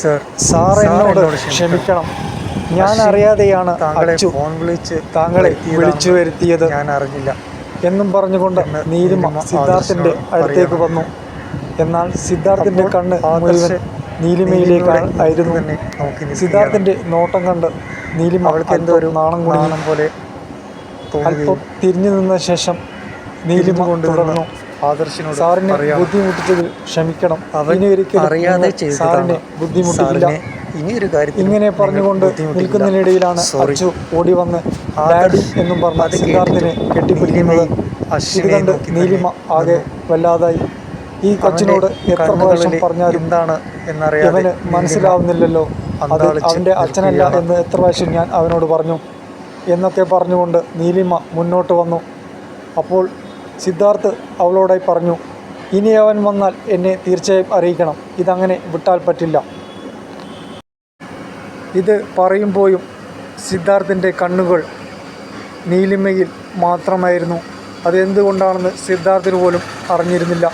Sir sir എന്നോട് ക്ഷമിക്കണം. ഞാൻ അറിയാതെയാണ് താങ്കളെ ഫോൺ വിളിച്ച് താങ്കളെ വിളിച്ചു വരുത്തിയത്. ഞാൻ അറിഞ്ഞില്ല എന്നും പറഞ്ഞുകൊണ്ട് നീലിമ സിദ്ധാർത്ഥിന്റെ അടുത്തേക്ക് വന്നു. എന്നാൽ സിദ്ധാർത്ഥിന്റെ കണ്ണ് മുഴുവൻ നീലിമയിലേക്ക് ആയിരുന്നു നിൽക്കുകയാണ്. സിദ്ധാർത്ഥിന്റെ നോട്ടം കണ്ട് നീലിമ അവൾക്ക് എന്തോ ഒരു നാണം കുടുങ്ങി പോലെ അല്പം തിരിഞ്ഞു നിന്ന ശേഷം നീലിമ കൊണ്ട് തുടർന്നു. ആദർശിനോട് സാറിനെ ബുദ്ധിമുട്ടിച്ചത് ക്ഷമിക്കണം. ഒരിക്കലും അറിയാതെ സാറിനെ ബുദ്ധിമുട്ടില്ല ഇനിയൊരു കാര്യം ഇങ്ങനെ പറഞ്ഞുകൊണ്ട് നിൽക്കുന്നതിനിടയിലാണ് അച്ചു ഓടി വന്ന് ഡാഡി എന്നും പറഞ്ഞ സിദ്ധാർത്ഥിനെ കെട്ടിപ്പിടിക്കുന്നത് ഇത് കണ്ട് നീലിമ ആകെ വല്ലാതായി. ഈ കൊച്ചിനോട് എത്ര പ്രാവശ്യം പറഞ്ഞാലും എന്താണ് അവന് നീലിമ മനസ്സിലാവുന്നില്ലല്ലോ. അത് അവന്റെ അച്ഛനല്ല എന്ന് എത്ര പ്രാവശ്യം ഞാൻ അവനോട് പറഞ്ഞു. എന്നൊക്കെ പറഞ്ഞുകൊണ്ട് നീലിമ മുന്നോട്ട് വന്നു. അപ്പോൾ സിദ്ധാർത്ഥ് അവളോടായി പറഞ്ഞു ഇനി അവൻ വന്നാൽ എന്നെ തീർച്ചയായും അറിയിക്കണം. ഇതങ്ങനെ വിട്ടാൽ പറ്റില്ല ഇത് പറയുമ്പോഴും സിദ്ധാർത്ഥിന്റെ കണ്ണുകൾ നീലിമയിൽ മാത്രമായിരുന്നു. അതെന്തുകൊണ്ടാണെന്ന് സിദ്ധാർത്ഥിന് പോലും അറിഞ്ഞിരുന്നില്ല.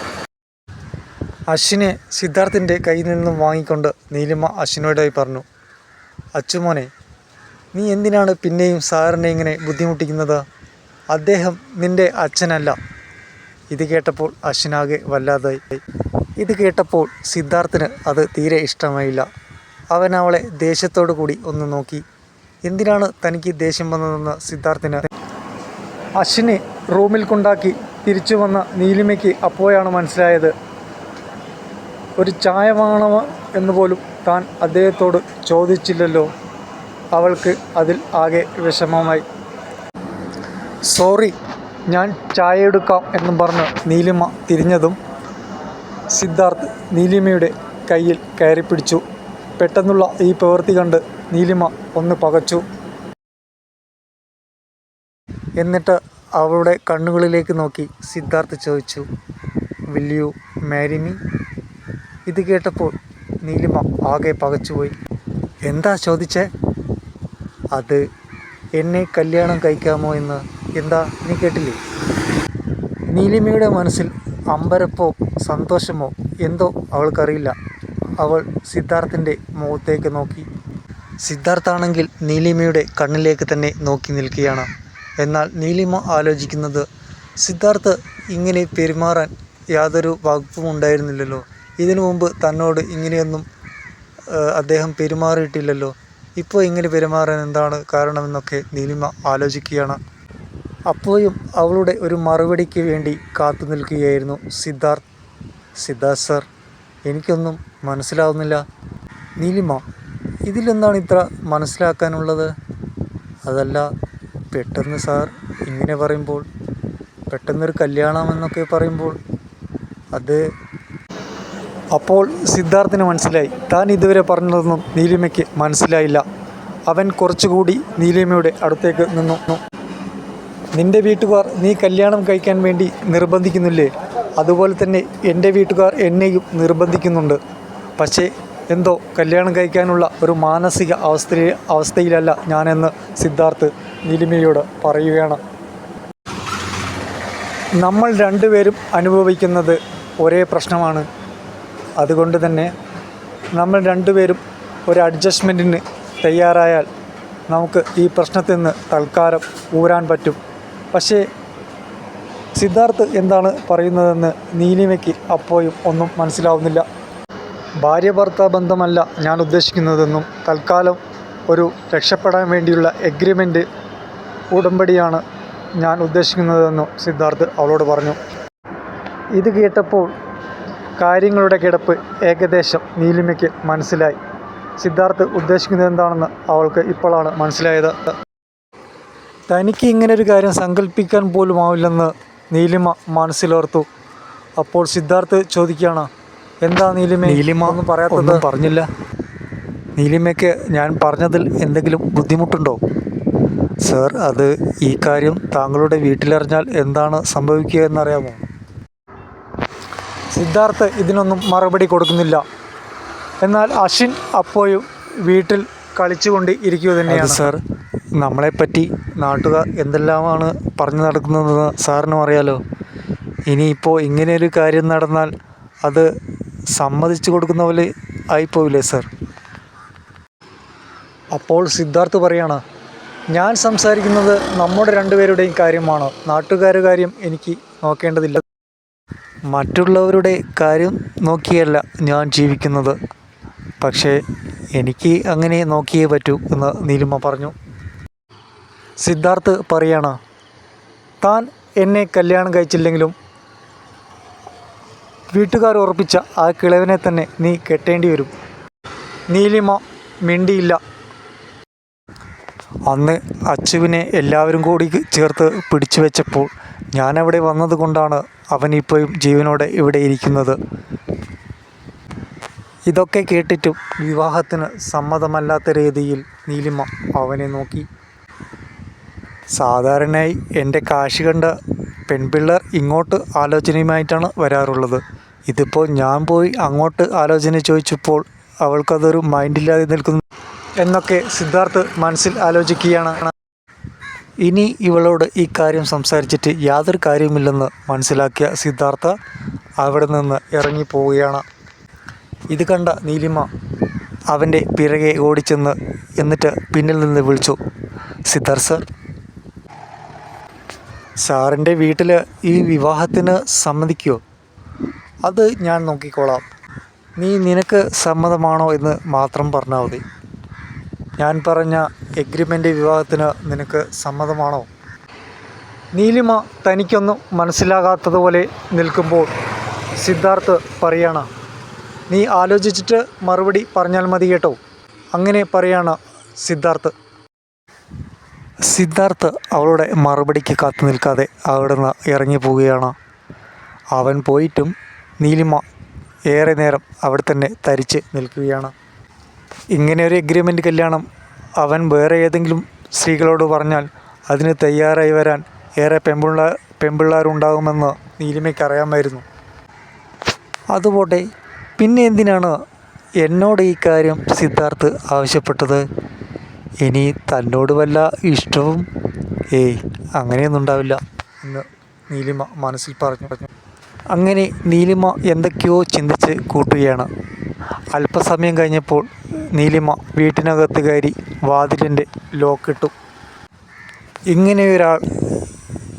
അശ്വിനെ സിദ്ധാർത്ഥിന്റെ കയ്യിൽ നിന്നും വാങ്ങിക്കൊണ്ട് നീലിമ അശ്വിനോടായി പറഞ്ഞു അച്ചുമോനെ നീ എന്തിനാണ് പിന്നെയും സാറിനെ ഇങ്ങനെ ബുദ്ധിമുട്ടിക്കുന്നത്? അദ്ദേഹം നിന്റെ അച്ഛനല്ല. ഇത് കേട്ടപ്പോൾ അശ്വിനാകെ വല്ലാതായി. ഇത് കേട്ടപ്പോൾ സിദ്ധാർത്ഥിന് അത് തീരെ ഇഷ്ടമായില്ല. അവൻ അവളെ ദേഷ്യത്തോടു കൂടി ഒന്ന് നോക്കി. എന്തിനാണ് തനിക്ക് ദേഷ്യം വന്നതെന്ന് സിദ്ധാർത്ഥിന്? അശ്വിനെ റൂമിൽ കൊണ്ടാക്കി തിരിച്ചു വന്ന നീലിമയ്ക്ക് അപ്പോഴാണ് മനസ്സിലായത്. ഒരു ചായ വാണവ എന്ന് പോലും താൻ അദ്ദേഹത്തോട് ചോദിച്ചില്ലല്ലോ. അവൾക്ക് അതിൽ ആകെ വിഷമമായി. സോറി ഞാൻ ചായ എടുക്കാം എന്നും പറഞ്ഞ് നീലിമ തിരിഞ്ഞതും സിദ്ധാർത്ഥ് നീലിമയുടെ കയ്യിൽ കയറി പിടിച്ചു പെട്ടെന്നുള്ള ഈ പ്രവൃത്തി കണ്ട് നീലിമ ഒന്ന് പകച്ചു. എന്നിട്ട് അവളുടെ കണ്ണുകളിലേക്ക് നോക്കി സിദ്ധാർത്ഥ് ചോദിച്ചു വിൽ യു ഇത് കേട്ടപ്പോൾ നീലിമ ആകെ പകച്ചുപോയി. എന്താ ചോദിച്ചേ? അത് എന്നെ കല്യാണം കഴിക്കാമോ എന്ന് എന്താ? നീ കേട്ടില്ലേ? നീലിമയുടെ മനസ്സിൽ അമ്പരപ്പോ സന്തോഷമോ എന്തോ അവൾക്കറിയില്ല. അവൾ സിദ്ധാർത്ഥിന്റെ മുഖത്തേക്ക് നോക്കി. സിദ്ധാർത്ഥാണെങ്കിൽ നീലിമയുടെ കണ്ണിലേക്ക് തന്നെ നോക്കി നിൽക്കുകയാണ്. എന്നാൽ നീലിമ ആലോചിക്കുന്നത് സിദ്ധാർത്ഥ് ഇങ്ങനെ പെരുമാറാൻ യാതൊരു വകുപ്പും ഉണ്ടായിരുന്നില്ലല്ലോ. ഇതിനു മുമ്പ് തന്നോട് ഇങ്ങനെയൊന്നും അദ്ദേഹം പെരുമാറിയിട്ടില്ലല്ലോ. ഇപ്പോൾ ഇങ്ങനെ പെരുമാറാൻ എന്താണ് കാരണമെന്നൊക്കെ നീലിമ ആലോചിക്കുകയാണ്. അപ്പോഴും അവളുടെ ഒരു മറുപടിക്ക് വേണ്ടി കാത്തു നിൽക്കുകയായിരുന്നു സിദ്ധാർത്ഥ്. സിദ്ധാർത്ഥ് സർ എനിക്കൊന്നും മനസ്സിലാവുന്നില്ല. നീലിമ ഇതിലെന്താണ് ഇത്ര മനസ്സിലാക്കാനുള്ളത്? അതല്ല പെട്ടെന്ന് സാർ ഇങ്ങനെ പറയുമ്പോൾ പെട്ടെന്നൊരു കല്യാണം എന്നൊക്കെ പറയുമ്പോൾ. അത് അപ്പോൾ സിദ്ധാർത്ഥിന് മനസ്സിലായി. താൻ ഇതുവരെ പറഞ്ഞതൊന്നും നീലിമയ്ക്ക് മനസ്സിലായില്ല. അവൻ കുറച്ചുകൂടി നീലിമയുടെ അടുത്തേക്ക് നിന്നു. നിന്റെ വീട്ടുകാർ നീ കല്യാണം കഴിക്കാൻ വേണ്ടി നിർബന്ധിക്കുന്നില്ലേ? അതുപോലെ തന്നെ എന്റെ വീട്ടുകാർ എന്നെയും നിർബന്ധിക്കുന്നുണ്ട്. പക്ഷേ എന്തോ കല്യാണം കഴിക്കാനുള്ള ഒരു മാനസിക അവസ്ഥ അവസ്ഥയിലല്ല ഞാനെന്ന് സിദ്ധാർത്ഥ് നീലിമയോട് പറയുകയാണ്. നമ്മൾ രണ്ടുപേരും അനുഭവിക്കുന്നത് ഒരേ പ്രശ്നമാണ്. അതുകൊണ്ട് തന്നെ നമ്മൾ രണ്ടുപേരും ഒരു അഡ്ജസ്റ്റ്മെന്റിന് തയ്യാറായാൽ നമുക്ക് ഈ പ്രശ്നത്തിൽ നിന്ന് തൽക്കാലം ഊരാൻ പറ്റും. പക്ഷേ സിദ്ധാർത്ഥ് എന്താണ് പറയുന്നതെന്ന് നീലിമയ്ക്ക് അപ്പോഴും ഒന്നും മനസ്സിലാവുന്നില്ല. ഭാര്യ ഭർത്ത ബന്ധമല്ല ഞാൻ ഉദ്ദേശിക്കുന്നതെന്നും തൽക്കാലം ഒരു രക്ഷപ്പെടാൻ വേണ്ടിയുള്ള എഗ്രിമെന്റ് ഉടമ്പടിയാണ് ഞാൻ ഉദ്ദേശിക്കുന്നതെന്നും സിദ്ധാർത്ഥ് അവളോട് പറഞ്ഞു. ഇത് കേട്ടപ്പോൾ കാര്യങ്ങളുടെ കിടപ്പ് ഏകദേശം നീലിമയ്ക്ക് മനസ്സിലായി. സിദ്ധാർത്ഥ് ഉദ്ദേശിക്കുന്നത് എന്താണെന്ന് അവൾക്ക് ഇപ്പോഴാണ് മനസ്സിലായത്. തനിക്ക് ഒരു കാര്യം സങ്കല്പിക്കാൻ പോലും ആവില്ലെന്ന് നീലിമ മനസ്സിലോർത്തു. അപ്പോൾ സിദ്ധാർത്ഥ് ചോദിക്കുകയാണ് എന്താ നീലിമ? നീലിമ ഒന്നും പറയാത്തത്? പറഞ്ഞില്ല. നീലിമയ്ക്ക് ഞാൻ പറഞ്ഞതിൽ എന്തെങ്കിലും ബുദ്ധിമുട്ടുണ്ടോ? സർ അത് ഈ കാര്യം താങ്കളുടെ വീട്ടിലറിഞ്ഞാൽ എന്താണ് സംഭവിക്കുക എന്നറിയാമോ? സിദ്ധാർത്ഥ് ഇതിനൊന്നും മറുപടി കൊടുക്കുന്നില്ല. എന്നാൽ അശ്വിൻ അപ്പോഴും വീട്ടിൽ കളിച്ചുകൊണ്ട് ഇരിക്കുക തന്നെയാണ്. സാർ നമ്മളെപ്പറ്റി നാട്ടുകാർ എന്തെല്ലാമാണ് പറഞ്ഞു നടക്കുന്നതെന്ന് സാറിനും അറിയാലോ. ഇനിയിപ്പോൾ ഇങ്ങനെയൊരു കാര്യം നടന്നാൽ അത് സമ്മതിച്ചു കൊടുക്കുന്ന പോലെ ആയിപ്പോവില്ലേ സർ? അപ്പോൾ സിദ്ധാർത്ഥ് പറയാണ് ഞാൻ സംസാരിക്കുന്നത് നമ്മുടെ രണ്ടുപേരുടെയും കാര്യമാണ്. നാട്ടുകാരുടെ കാര്യം എനിക്ക് നോക്കേണ്ടതില്ല. മറ്റുള്ളവരുടെ കാര്യം നോക്കിയല്ല ഞാൻ ജീവിക്കുന്നത്. പക്ഷേ എനിക്ക് അങ്ങനെ നോക്കിയേ പറ്റൂ എന്ന് നീലിമ പറഞ്ഞു. സിദ്ധാർത്ഥ് പറയാണ് താൻ എന്നെ കല്യാണം കഴിച്ചില്ലെങ്കിലും വീട്ടുകാർ ഉറപ്പിച്ച ആ കിളവിനെ തന്നെ നീ കെട്ടേണ്ടി വരും. നീലിമ മിണ്ടിയില്ല. അന്ന് അച്ചുവിനെ എല്ലാവരും കൂടി ചേർത്ത് പിടിച്ചു വെച്ചപ്പോൾ ഞാനവിടെ വന്നതുകൊണ്ടാണ് അവൻ ഇപ്പോഴും ജീവനോടെ ഇവിടെ ഇരിക്കുന്നത്. ഇതൊക്കെ കേട്ടിട്ടും വിവാഹത്തിന് സമ്മതമല്ലാത്ത രീതിയിൽ നീലിമ അവനെ നോക്കി. സാധാരണയായി എന്റെ കാശ് കണ്ട പെൺപിള്ളേർ ഇങ്ങോട്ട് ആലോചനയുമായിട്ടാണ് വരാറുള്ളത്. ഇതിപ്പോൾ ഞാൻ പോയി അങ്ങോട്ട് ആലോചന ചോദിച്ചപ്പോൾ അവൾക്കതൊരു മൈൻഡില്ലാതെ നിൽക്കുന്നു എന്നൊക്കെ സിദ്ധാർത്ഥ് മനസ്സിൽ ആലോചിക്കുകയാണ്. ഇനി ഇവളോട് ഈ കാര്യം സംസാരിച്ചിട്ട് യാതൊരു കാര്യമില്ലെന്ന് മനസ്സിലാക്കിയ സിദ്ധാർത്ഥ അവിടെ നിന്ന് ഇറങ്ങിപ്പോവുകയാണ് ഇത് കണ്ട നീലിമ അവന്റെ പിറകെ ഓടിച്ചെന്ന് എന്നിട്ട് പിന്നിൽ നിന്ന് വിളിച്ചു. സിദ്ധാർത്ഥ് സർ സാറിന്റെ വീട്ടിൽ ഈ വിവാഹത്തിന് സമ്മതിക്കുമോ അത് ഞാൻ നോക്കിക്കോളാം. നീ നിനക്ക് സമ്മതമാണോ എന്ന് മാത്രം പറഞ്ഞാൽ മതി. ഞാൻ പറഞ്ഞ എഗ്രിമെന്റ് വിവാഹത്തിന് നിനക്ക് സമ്മതമാണോ? നീലിമ തനിക്കൊന്നും മനസ്സിലാകാത്തതുപോലെ നിൽക്കുമ്പോൾ സിദ്ധാർത്ഥ് പറയാണ് നീ ആലോചിച്ചിട്ട് മറുപടി പറഞ്ഞാൽ മതി കേട്ടോ. അങ്ങനെ പറയാണ് സിദ്ധാർത്ഥ്. സിദ്ധാർത്ഥ് അവളുടെ മറുപടിക്ക് കാത്തു നിൽക്കാതെ അവിടെ നിന്ന് ഇറങ്ങി പോവുകയാണ്. അവൻ പോയിട്ടും നീലിമ ഏറെ നേരം അവിടെ തന്നെ തരിച്ച് നിൽക്കുകയാണ്. ഇങ്ങനെ ഒരു എഗ്രിമെന്റ് കല്യാണം അവൻ വേറെ ഏതെങ്കിലും സ്ത്രീകളോട് പറഞ്ഞാൽ അതിന് തയ്യാറായി വരാൻ ഏറെ പെമ്പിള്ള പെമ്പിള്ളാരുണ്ടാകുമെന്ന് നീലിമയ്ക്ക് അറിയാമായിരുന്നു. അതുപോട്ടെ പിന്നെ എന്തിനാണ് എന്നോട് ഈ കാര്യം സിദ്ധാർത്ഥ് ആവശ്യപ്പെട്ടത്? ഇനി തന്നോട് വല്ല ഇഷ്ടവും? ഏയ് അങ്ങനെയൊന്നും ഉണ്ടാവില്ല. എന്ന് നീലിമ മനസ്സിൽ പറഞ്ഞു പറഞ്ഞു. അങ്ങനെ നീലിമ എന്തൊക്കെയോ ചിന്തിച്ച് കൂട്ടുകയാണ്. അല്പസമയം കഴിഞ്ഞപ്പോൾ നീലിമ വീട്ടിനകത്ത് കയറി വാതിലിന്റെ ലോക്കിട്ടു. ഇങ്ങനെ ഒരാൾ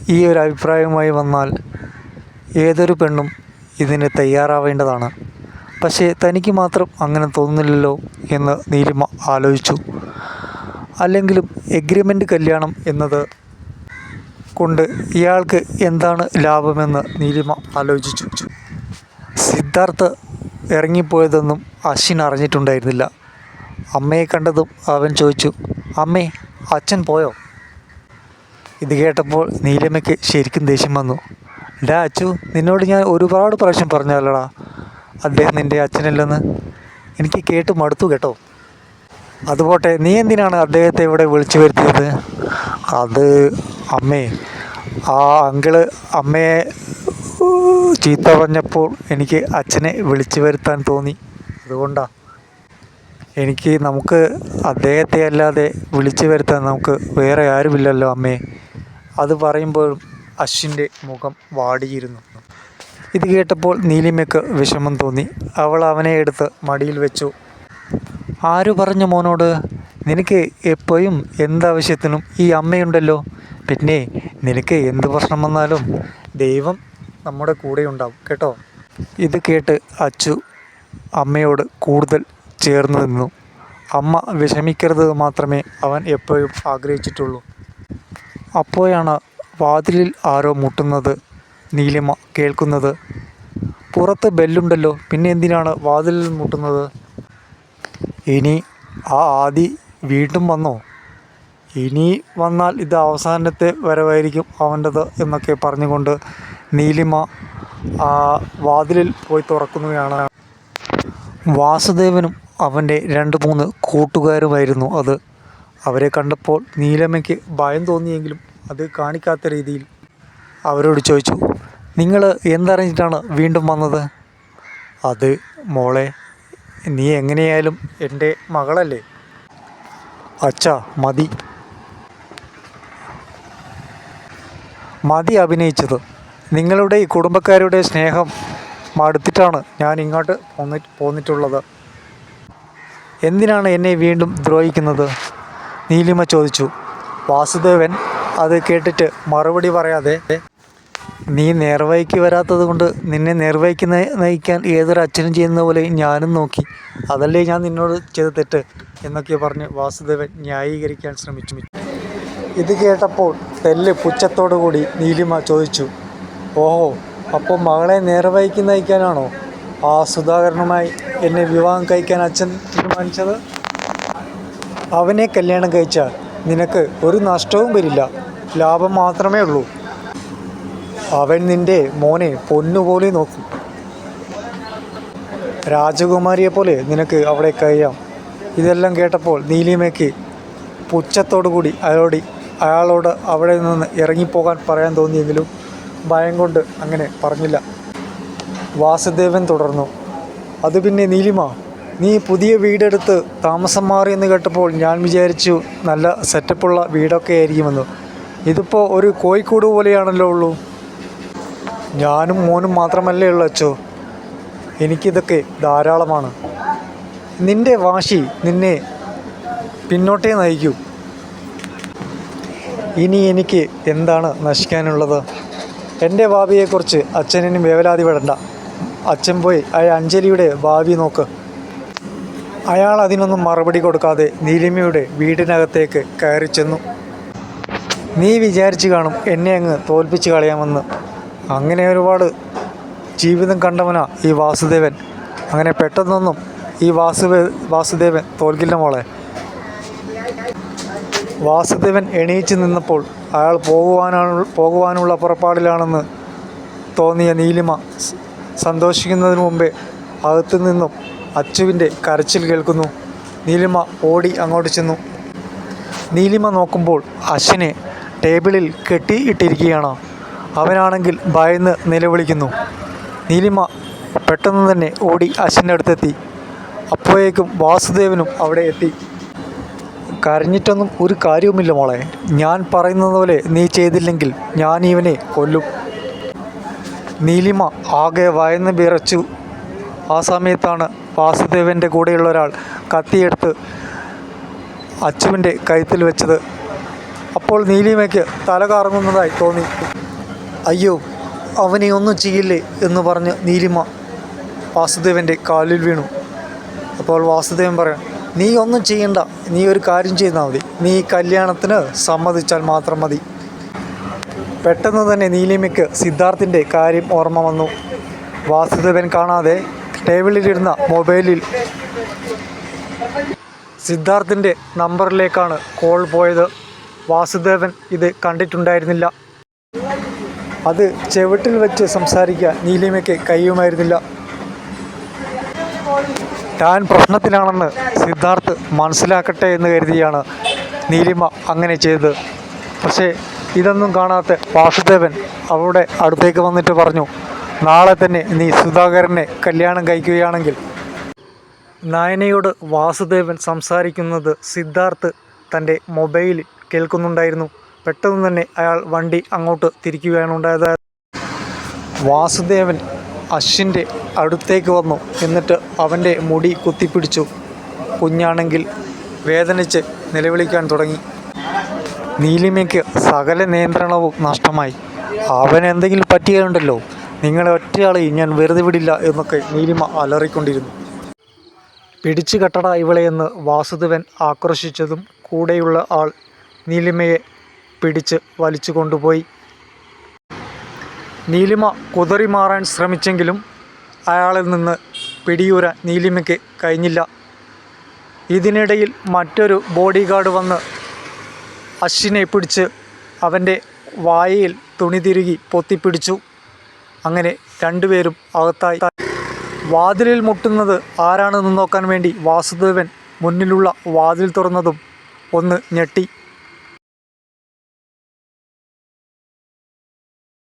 ഈ ഒരു അഭിപ്രായവുമായി വന്നാൽ ഏതൊരു പെണ്ണും ഇതിന് തയ്യാറാവേണ്ടതാണ്. പക്ഷേ തനിക്ക് മാത്രം അങ്ങനെ തോന്നുന്നില്ലല്ലോ എന്ന് നീലിമ ആലോചിച്ചു. അല്ലെങ്കിലും എഗ്രിമെന്റ് കല്യാണം എന്നത് കൊണ്ട് ഇയാൾക്ക് എന്താണ് ലാഭമെന്ന് നീലിമ ആലോചിച്ചു. സിദ്ധാർത്ഥ് ഇറങ്ങിപ്പോയതൊന്നും അശ്വിൻ അറിഞ്ഞിട്ടുണ്ടായിരുന്നില്ല. അമ്മയെ കണ്ടതും അവൻ ചോദിച്ചു അമ്മേ അച്ഛൻ പോയോ? ഇത് കേട്ടപ്പോൾ നീലിമയ്ക്ക് ശരിക്കും ദേഷ്യം വന്നു. ഡാ അച്ചു നിന്നോട് ഞാൻ ഒരുപാട് പ്രാവശ്യം പറഞ്ഞല്ലടാ അദ്ദേഹം നിന്റെ അച്ഛനല്ലെന്ന് എനിക്ക് കേട്ട് മടുത്തു കേട്ടോ. അതുപോട്ടെ നീ എന്തിനാണ് അദ്ദേഹത്തെ ഇവിടെ വിളിച്ചു വരുത്തിയത്? അത് അമ്മേ ആ അങ്കിൾ അമ്മയെ ചീത്ത പറഞ്ഞപ്പോൾ എനിക്ക് അച്ഛനെ വിളിച്ചു വരുത്താൻ തോന്നി. അതുകൊണ്ടാണ് എനിക്ക് നമുക്ക് അദ്ദേഹത്തെ അല്ലാതെ വിളിച്ചു വരുത്താൻ നമുക്ക് വേറെ ആരുമില്ലല്ലോ അമ്മേ. അത് പറയുമ്പോഴും അശ്വിന്റെ മുഖം വാടിയിരുന്നു. ഇത് കേട്ടപ്പോൾ നീലിമയ്ക്ക് വിഷമം തോന്നി. അവൾ അവനെ എടുത്ത് മടിയിൽ വെച്ചു. ആരു പറഞ്ഞു മോനോട്? നിനക്ക് എപ്പോഴും എന്താവശ്യത്തിനും ഈ അമ്മയുണ്ടല്ലോ. പിന്നെ നിനക്ക് എന്ത് പ്രശ്നം വന്നാലും ദൈവം നമ്മുടെ കൂടെ ഉണ്ടാവും കേട്ടോ? ഇത് കേട്ട് അച്ചു അമ്മയോട് കൂടുതൽ ചേർന്ന് നിന്നു. അമ്മ വിഷമിക്കരുത് മാത്രമേ അവൻ എപ്പോഴും ആഗ്രഹിച്ചിട്ടുള്ളൂ. അപ്പോഴാണ് വാതിലിൽ ആരോ മുട്ടുന്നത് നീലിമ കേൾക്കുന്നത്. പുറത്ത് ബെല്ലുണ്ടല്ലോ പിന്നെ എന്തിനാണ് വാതിലിൽ മുട്ടുന്നത്? ഇനി ആ ആദി വീണ്ടും വന്നോ? ഇനി വന്നാൽ ഇത് അവസാനത്തെ വരവായിരിക്കും അവന്റെത് എന്നൊക്കെ പറഞ്ഞുകൊണ്ട് നീലിമ ആ വാതിലിൽ പോയി തുറക്കുന്നവയാണ് വാസുദേവനും അവന്റെ രണ്ട് മൂന്ന് കൂട്ടുകാരുമായിരുന്നു അത്. അവരെ കണ്ടപ്പോൾ നീലമ്മയ്ക്ക് ഭയം തോന്നിയെങ്കിലും അത് കാണിക്കാത്ത രീതിയിൽ അവരോട് ചോദിച്ചു നിങ്ങൾ എന്തറിഞ്ഞിട്ടാണ് വീണ്ടും വന്നത്? അത് മോളെ നീ എങ്ങനെയായാലും എന്റെ മകളല്ലേ? അച്ഛാ മതി. മതി അഭിനയിച്ചത്. നിങ്ങളുടെ ഈ കുടുംബക്കാരുടെ സ്നേഹം മടുത്തിട്ടാണ് ഞാൻ ഇങ്ങോട്ട് പോന്നി പോന്നിട്ടുള്ളത്. എന്തിനാണ് എന്നെ വീണ്ടും ദ്രോഹിക്കുന്നത്? നീലിമ ചോദിച്ചു. വാസുദേവൻ അത് കേട്ടിട്ട് മറുപടി പറയാതെ നീ നേർവഴിക്ക് വരാത്തത് കൊണ്ട് നിന്നെ നേർവഴിക്ക് നയി- നയിക്കാൻ ഏതൊരു അച്ഛനും ചെയ്യുന്ന പോലെ ഞാനും നോക്കി. അതല്ലേ ഞാൻ നിന്നോട് ചെയ്ത തെറ്റ് എന്നൊക്കെ പറഞ്ഞ് വാസുദേവൻ ന്യായീകരിക്കാൻ ശ്രമിച്ചു. ഇത് കേട്ടപ്പോൾ തെല്ല് പുച്ഛത്തോടു കൂടി നീലിമ ചോദിച്ചു ഓഹോ അപ്പോൾ മകളെ നേർവഴിക്ക് നയിക്കാനാണോ? ആ സുധാകരനുമായി എന്നെ വിവാഹം കഴിക്കാൻ അച്ഛൻ തീരുമാനിച്ചത്? അവനെ കല്യാണം കഴിച്ചാൽ നിനക്ക് ഒരു നഷ്ടവും വരില്ല. ലാഭം മാത്രമേ ഉള്ളൂ. അവൻ നിന്റെ മോനെ പൊന്നുപോലെ നോക്കും. രാജകുമാരിയെ പോലെ നിനക്ക് അവിടെ കഴിയാം ഇതെല്ലാം കേട്ടപ്പോൾ നീലിമയ്ക്ക് പുച്ഛത്തോടുകൂടി അയാളോട് അയാളോട് അവിടെ നിന്ന് ഇറങ്ങിപ്പോകാൻ പറയാൻ തോന്നിയെങ്കിലും ഭയം കൊണ്ട് അങ്ങനെ പറഞ്ഞില്ല. വാസുദേവൻ തുടർന്നു. അത് പിന്നെ നീലിമ നീ പുതിയ വീടെടുത്ത് താമസം മാറി എന്ന് കേട്ടപ്പോൾ ഞാൻ വിചാരിച്ചു നല്ല സെറ്റപ്പുള്ള വീടൊക്കെ ആയിരിക്കുമെന്ന്. ഇതിപ്പോൾ ഒരു കോഴിക്കോട് പോലെയാണല്ലോ ഉള്ളൂ. ഞാനും മോനും മാത്രമല്ലേ ഉള്ളൂ അച്ചോ. എനിക്കിതൊക്കെ ധാരാളമാണ്. നിന്റെ വാശി നിന്നെ പിന്നോട്ടേ നയിക്കൂ. ഇനി എനിക്ക് എന്താണ് നശിക്കാനുള്ളത്? എന്റെ ഭാവിയെക്കുറിച്ച് അച്ഛനും വേവലാതി പെടണ്ട. അച്ഛൻ പോയി അയാൾ അഞ്ജലിയുടെ ഭാവി നോക്ക്. അയാൾ അതിനൊന്നും മറുപടി കൊടുക്കാതെ നീലിമയുടെ വീടിനകത്തേക്ക് കയറി ചെന്നു നീ വിചാരിച്ചു കാണും എന്നെ അങ്ങ് തോൽപ്പിച്ച് കളയാമെന്ന്. അങ്ങനെ ഒരുപാട് ജീവിതം കണ്ടവനാ ഈ വാസുദേവൻ. അങ്ങനെ പെട്ടെന്നൊന്നും ഈ വാസുവേ വാസുദേവൻ തോൽക്കില്ല മോളെ. വാസുദേവൻ എണീച്ച് നിന്നപ്പോൾ അയാൾ പോകുവാനാണ് പോകുവാനുള്ള പുറപ്പാടിലാണെന്ന് തോന്നിയ നീലിമ സന്തോഷിക്കുന്നതിന് മുമ്പേ അകത്തു നിന്നും അച്ചുവിന്റെ കരച്ചിൽ കേൾക്കുന്നു. നീലിമ ഓടി അങ്ങോട്ട് ചെന്നു. നീലിമ നോക്കുമ്പോൾ അശ്വിനെ ടേബിളിൽ കെട്ടിയിട്ടിരിക്കുകയാണ് അവനാണെങ്കിൽ ഭയന്ന് നിലവിളിക്കുന്നു. നീലിമ പെട്ടെന്ന് തന്നെ ഓടി അശ്വിന്റെ അടുത്തെത്തി. അപ്പോഴേക്കും വാസുദേവനും അവിടെ എത്തി. കരഞ്ഞിട്ടൊന്നും ഒരു കാര്യവുമില്ല മോളെ. ഞാൻ പറയുന്നത് പോലെ നീ ചെയ്തില്ലെങ്കിൽ ഞാൻ ഇവനെ കൊല്ലും. നീലിമ ആകെ വയന്ന് വിറച്ചു. ആ സമയത്താണ് വാസുദേവന്റെ കൂടെയുള്ള ഒരാൾ കത്തിയെടുത്ത് അച്ചുവിന്റെ കഴുത്തിൽ വെച്ചത്. അപ്പോൾ നീലിമയ്ക്ക് തല കറങ്ങുന്നതായി തോന്നി. അയ്യോ അവനെ ഒന്നും ചെയ്യില്ലേ എന്ന് പറഞ്ഞ് നീലിമ വാസുദേവന്റെ കാലിൽ വീണു. അപ്പോൾ വാസുദേവൻ പറയാം നീ ഒന്നും ചെയ്യണ്ട. നീ ഒരു കാര്യം ചെയ്താൽ മതി. നീ കല്യാണത്തിന് സമ്മതിച്ചാൽ മാത്രം മതി. പെട്ടെന്ന് തന്നെ നീലിമയ്ക്ക് സിദ്ധാർത്ഥിന്റെ കാര്യം ഓർമ്മ വന്നു. വാസുദേവൻ കാണാതെ ടേബിളിലിരുന്ന മൊബൈലിൽ സിദ്ധാർത്ഥിന്റെ നമ്പറിലേക്കാണ് കോൾ പോയത്. വാസുദേവൻ ഇത് കണ്ടിട്ടുണ്ടായിരുന്നില്ല. അത് ചെവിട്ടിൽ വെച്ച് സംസാരിക്കാൻ നീലിമയ്ക്ക് കഴിയുമായിരുന്നില്ല. താൻ പ്രശ്നത്തിലാണെന്ന് സിദ്ധാർത്ഥ് മനസ്സിലാക്കട്ടെ എന്ന് കരുതിയാണ് നീലിമ അങ്ങനെ ചെയ്തത്. പക്ഷേ ഇതൊന്നും കാണാത്ത വാസുദേവൻ അവളുടെ അടുത്തേക്ക് വന്നിട്ട് പറഞ്ഞു നാളെ തന്നെ നീ സുധാകരനെ കല്യാണം കഴിക്കുകയാണെങ്കിൽ. നയനയോട് വാസുദേവൻ സംസാരിക്കുന്നത് സിദ്ധാർത്ഥ് തന്റെ മൊബൈലിൽ കേൾക്കുന്നുണ്ടായിരുന്നു. പെട്ടെന്ന് തന്നെ അയാൾ വണ്ടി അങ്ങോട്ട് തിരിക്കുകയാണ് ഉണ്ടായത്. വാസുദേവൻ അശ്വിന്റെ അടുത്തേക്ക് വന്നു. എന്നിട്ട് അവന്റെ മുടി കുത്തിപ്പിടിച്ചു. കുഞ്ഞാണെങ്കിൽ വേദനിച്ച് നിലവിളിക്കാൻ തുടങ്ങി. നീലിമയ്ക്ക് സകല നിയന്ത്രണവും നഷ്ടമായി. അവൻ എന്തെങ്കിലും പറ്റിയുണ്ടല്ലോ നിങ്ങളെ ഒറ്റയാളെ ഞാൻ വെറുതെ വിടില്ല എന്നൊക്കെ നീലിമ അലറിക്കൊണ്ടിരുന്നു. പിടിച്ചു കെട്ടട ഇവളെയെന്ന് വാസുദേവൻ ആക്രോശിച്ചതും കൂടെയുള്ള ആൾ നീലിമയെ പിടിച്ച് വലിച്ചു കൊണ്ടുപോയി. നീലിമ കുതറി മാറാൻ ശ്രമിച്ചെങ്കിലും അയാളിൽ നിന്ന് പിടിയൂരാൻ നീലിമയ്ക്ക് കഴിഞ്ഞില്ല. ഇതിനിടയിൽ മറ്റൊരു ബോഡി ഗാർഡ് വന്ന് അശ്വിനെ പിടിച്ച് അവന്റെ വായയിൽ തുണി തിരുകി പൊത്തിപ്പിടിച്ചു. അങ്ങനെ രണ്ടുപേരും അകത്തായി. വാതിലിൽ മുട്ടുന്നത് ആരാണെന്ന് നോക്കാൻ വേണ്ടി വാസുദേവൻ മുന്നിലുള്ള വാതിൽ തുറന്നതും ഒന്ന് ഞെട്ടി.